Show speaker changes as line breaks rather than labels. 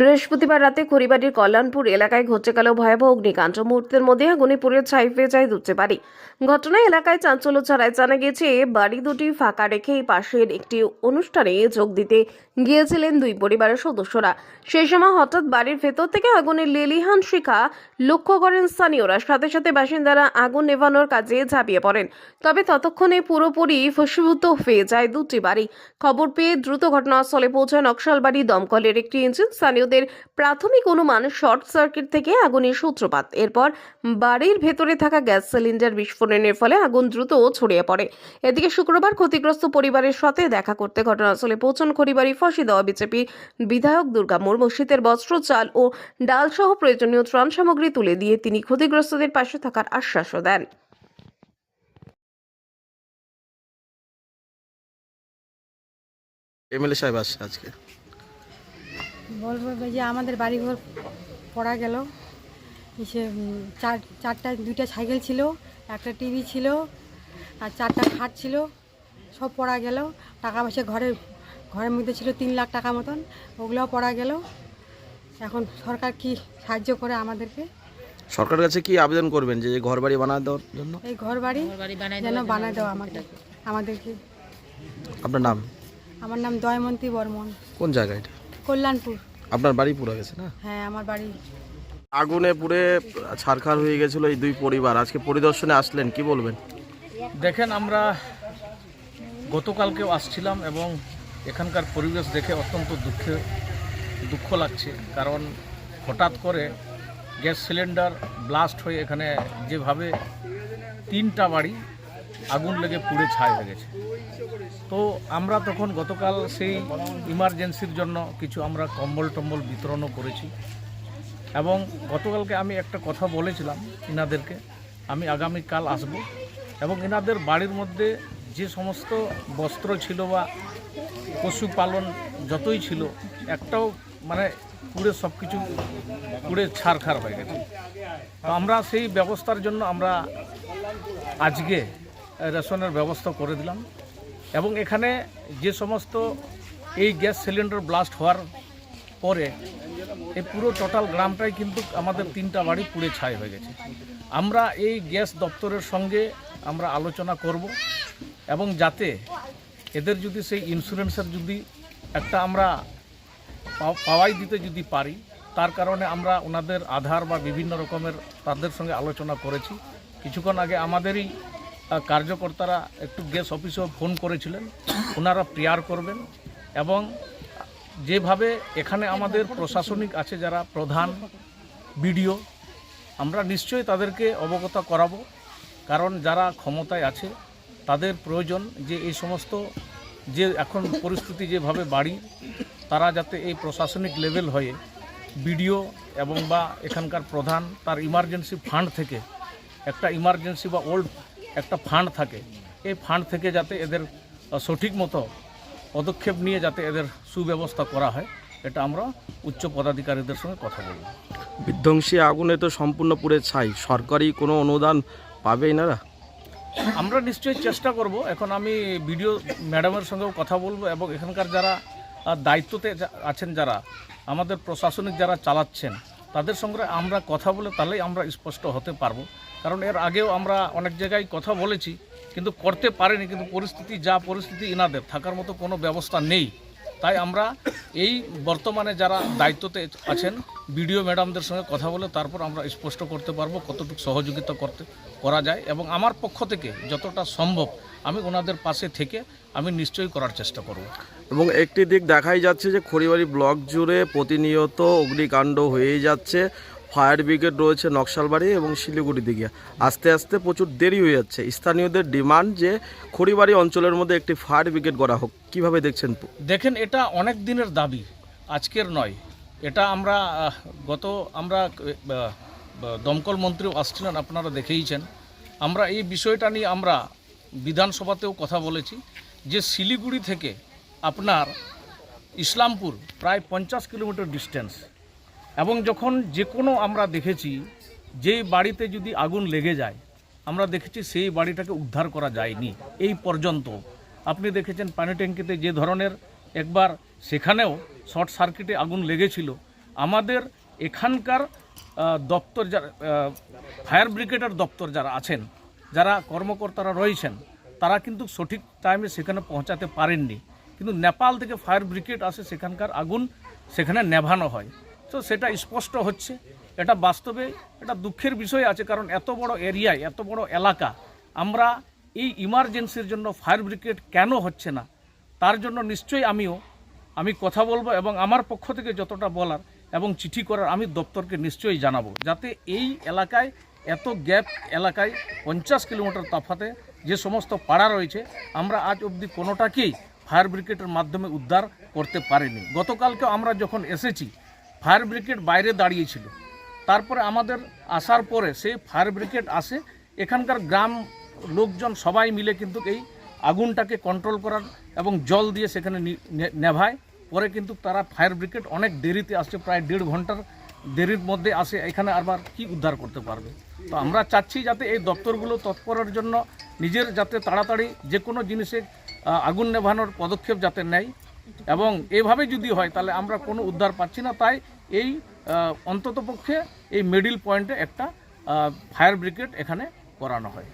বৃহস্পতিবার রাতে খড়িবাড়ির কল্যাণপুর এলাকায় ঘটে গেল ভয়াবহ অগ্নিকাণ্ড। মুহূর্তের মধ্যে আগুনে পুড়ে ছাই পেয়ে যায় দুটি বাড়ি ঘটনায় এলাকায় চাঞ্চল্য ছড়ায়। জানা গেছে বাড়ি দুটি ফাঁকা রেখে পাশের একটি অনুষ্ঠানে যোগ দিতে গিয়েছিলেন দুই পরিবারের সদস্যরা। সেই সময় হঠাৎ বাড়ির ভেতর থেকে আগুনের লেলিহান শিখা লক্ষ্য করেন স্থানীয়রা। সাথে সাথে বাসিন্দারা আগুন নেভানোর কাজে ঝাঁপিয়ে পড়েন। তবে ততক্ষণে পুরোপুরি ফসীভূত হয়ে যায় দুটি বাড়ি খবর পেয়ে দ্রুত ঘটনাস্থলে পৌঁছায় নকশালবাড়ি দমকলের একটি ইঞ্জিন। স্থানীয়দের প্রাথমিক অনুমান শর্ট সার্কিট থেকে আগুনের সূত্রপাত। এরপর বাড়ির ভেতরে থাকা গ্যাস সিলিন্ডার বিস্ফোরণের ফলে আগুন দ্রুত ছড়িয়ে পড়ে। এদিকে শুক্রবার ক্ষতিগ্রস্ত পরিবারের সাথে দেখা করতে ঘটনাস্থলে পৌঁছান খড়িবাড়ি ফাঁসি দেওয়া বিজেপি বিধায়ক দুর্গা মুর্মু শীতের বস্ত্র চাল ও ডাল সহ প্রয়োজনীয় ত্রাণ সামগ্রী তুলে দিয়ে তিনি ক্ষতিগ্রস্তদের পাশে থাকার আশ্বাসও দেন।
এমএলএ সাহেব আসছে আজকে।
বলব যে আমাদের বাড়িঘর পড়া গেল। সে চার চারটা দুইটা সাইকেল ছিল একটা টিভি ছিল আর চারটা খাট ছিল সব পড়া গেল। টাকা পয়সা ঘরে ঘরের মধ্যে ছিল তিন লাখ টাকা মতন ওগুলোও পড়া গেল। এখন সরকার কি সাহায্য করে আমাদেরকে?
সরকারের কাছে কি আবেদন করবেন যে ঘর বাড়ি বানা দেওয়ার জন্য?
এই ঘর বাড়ি যেন বানায় দেওয়া আমাকে আমাদেরকে।
আপনার নাম?
আমার নাম দয়মন্তী বর্মন।
কোন জায়গা এটা?
কল্যাণপুর।
আপনার বাড়ি পুরো গেছে না?
হ্যাঁ আমার বাড়ি।
আগুনে পুড়ে ছারখার হয়ে গেছিল এই দুই পরিবার। আজকে পরিদর্শনে আসলেন কি বলবেন?
দেখেন আমরা গতকালকেও আসছিলাম এবং এখানকার পরিবেশ দেখে অত্যন্ত দুঃখে দুঃখ লাগছে। কারণ হঠাৎ করে গ্যাস সিলিন্ডার ব্লাস্ট হয়ে এখানে যেভাবে তিনটা বাড়ি আগুন লেগে পুড়ে ছাই হয়ে গেছে। তো আমরা তখন গতকাল সেই ইমার্জেন্সির জন্য কিছু আমরা কম্বল টম্বল বিতরণও করেছি এবং গতকালকে আমি একটা কথা বলেছিলাম ইনাদেরকে, আমি আগামীকাল আসব এবং এনাদের বাড়ির মধ্যে যে সমস্ত বস্ত্র ছিল বা পশুপালন যতই ছিল, একটাও মানে পুড়ে সব কিছু পুড়ে ছারখার হয়ে গেছে। তো আমরা সেই ব্যবস্থার জন্য আমরা আজকে রেশনের ব্যবস্থা করে দিলাম। এবং এখানে যে সমস্ত এই গ্যাস সিলিন্ডার ব্লাস্ট হওয়ার পরে এই পুরো টোটাল গ্রামটাই কিন্তু আমাদের তিনটা বাড়ি পুড়ে ছাই হয়ে গেছে। আমরা এই গ্যাস দপ্তরের সঙ্গে আমরা আলোচনা করব এবং যাতে এদের যদি সেই ইন্স্যুরেন্সের যদি একটা আমরা পাও- পাওয়াই দিতে যদি পারি, তার কারণে আমরা ওনাদের আধার বা বিভিন্ন রকমের তাদের সঙ্গে আলোচনা করেছি। কিছুক্ষণ আগে আমাদেরই কার্যকর্তারা একটু গ্যাস অফিসেও ফোন করেছিলেন। ওনারা প্রেয়ার করবেন এবং যেভাবে এখানে আমাদের প্রশাসনিক আছে যারা প্রধান বিডিও, আমরা নিশ্চয়ই তাদেরকে অবগত করাবো। কারণ যারা ক্ষমতায় আছে, তাদের প্রয়োজন যে এই সমস্ত যে এখন পরিস্থিতি যেভাবে বাড়ি, তারা যাতে এই প্রশাসনিক লেভেল হয়ে বিডিও এবং বা এখানকার প্রধান, তার ইমার্জেন্সি ফান্ড থেকে একটা ইমার্জেন্সি বা ওল্ড একটা ফান্ড থাকে। এই ফান্ড থেকে যাতে এদের সঠিক মতো পদক্ষেপ নিয়ে যাতে এদের সুব্যবস্থা করা হয় এটা আমরা উচ্চ পদাধিকারীদের সঙ্গে কথা বলব।
বিধ্বংসী আগুনে তো সম্পূর্ণ পুড়ে ছাই। সরকারি কোনো অনুদান পাবে এনারা
আমরা নিশ্চয়ই চেষ্টা করব। এখন আমি ভিডিও ম্যাডামের সঙ্গেও কথা বলব এবং এখানকার যারা দায়িত্বতে আছেন যারা আমাদের প্রশাসনিক যারা চালাচ্ছেন তাদের সঙ্গে আমরা কথা বলে তাহলেই আমরা স্পষ্ট হতে পারব। কারণ এর আগেও আমরা অনেক জায়গায় কথা বলেছি, কিন্তু করতে পারিনি, কিন্তু পরিস্থিতি যা পরিস্থিতি এনাদের থাকার মতো কোনো ব্যবস্থা নেই। তাই আমরা এই বর্তমানে যারা দায়িত্বতে আছেন, বিডিও ম্যাডামদের সঙ্গে কথা বলে তারপর আমরা স্পষ্ট করতে পারব কতটুকু সহযোগিতা করতে, করা যায় এবং আমার পক্ষ থেকে যতটা সম্ভব আমি ওনাদের পাশে থেকে আমি নিশ্চয়ই করার চেষ্টা করব।
এবং একটি দিক দেখাই যাচ্ছে যে খড়িবাড়ি ব্লক জুড়ে প্রতিনিয়ত অগ্নিকাণ্ড হয়েই যাচ্ছে। ফায়ার ব্রিগেড রয়েছে নকশালবাড়ি এবং শিলিগুড়ি দিকে। আস্তে আস্তে প্রচুর দেরি হয়ে যাচ্ছে। স্থানীয়দের ডিমান্ড যে খড়িবাড়ি অঞ্চলের মধ্যে একটি ফায়ার ব্রিগেড করা হোক, কীভাবে দেখছেন?
দেখেন, এটা অনেক দিনের দাবি, আজকের নয়। এটা আমরা গত আমরা দমকল মন্ত্রীও আসছিলেন, আপনারা দেখেইছেন। আমরা এই বিষয়টা নিয়ে আমরা বিধানসভাতেও কথা বলেছি যে শিলিগুড়ি থেকে আপনার ইসলামপুর প্রায় পঞ্চাশ কিলোমিটার ডিস্টেন্স এবং যখন যে কোনো আমরা দেখেছি, যেই বাড়িতে যদি আগুন লেগে যায়, আমরা দেখেছি সেই বাড়িটাকে উদ্ধার করা যায়নি এই পর্যন্ত। আপনি দেখেছেন পানি ট্যাঙ্কিতে যে ধরনের একবার সেখানেও শর্ট সার্কিটে আগুন লেগেছিল। আমাদের এখানকার দপ্তর যারা ফায়ার ব্রিগেডের দপ্তর যারা আছেন, যারা কর্মকর্তারা রয়েছেন, তারা কিন্তু সঠিক টাইমে সেখানে পৌঁছাতে পারেননি। কিন্তু নেপাল থেকে ফায়ার ব্রিগেড আসে, সেখানকার আগুন সেখানে নেভানো হয়। তো সেটা স্পষ্ট হচ্ছে। এটা বাস্তবে এটা দুঃখের বিষয় আছে, কারণ এত বড় এরিয়ায়, এত বড় এলাকা, আমরা এই ইমার্জেন্সির জন্য ফায়ার ব্রিগেড কেন হচ্ছে না? তার জন্য নিশ্চয়ই আমিও, আমি কথা বলব এবং আমার পক্ষ থেকে যতটা বলার এবং চিঠি করার আমি দপ্তরকে নিশ্চয়ই জানাব, যাতে এই এলাকায়, এত গ্যাপ এলাকায় পঞ্চাশ কিলোমিটার তফাতে যে সমস্ত পাড়া রয়েছে, আমরা আজ অবধি কোনোটাকেই ফায়ার ব্রিগেডের মাধ্যমে উদ্ধার করতে পারিনি। গতকালকে আমরা যখন এসেছি ফায়ার ব্রিগেড বাইরে দাঁড়িয়েছিল। তারপরে আমাদের আসার পরে সেই ফায়ার ব্রিগেড আসে। এখানকার গ্রাম লোকজন সবাই মিলে কিন্তু এই আগুনটাকে কন্ট্রোল করার এবং জল দিয়ে সেখানে নেভায়। পরে কিন্তু তারা ফায়ার ব্রিগেড অনেক দেরিতে আসছে, প্রায় দেড় ঘণ্টার দেরির মধ্যে আসে। এখানে আবার কি উদ্ধার করতে পারবে? তো আমরা চাচ্ছি যাতে এই দপ্তরগুলো তৎপরের জন্য নিজের যাতে তাড়াতাড়ি যে কোনো জিনিসে আগুন নেভানোর পদক্ষেপ যাতে নেয়। এবং এভাবে যদি হয়, তাহলে আমরা কোনো উদ্ধার পাচ্ছি না। তাই এই অন্ততপক্ষে এই মিডিল পয়েন্টে একটা ফায়ার ব্রিগেড এখানে করানো হয়।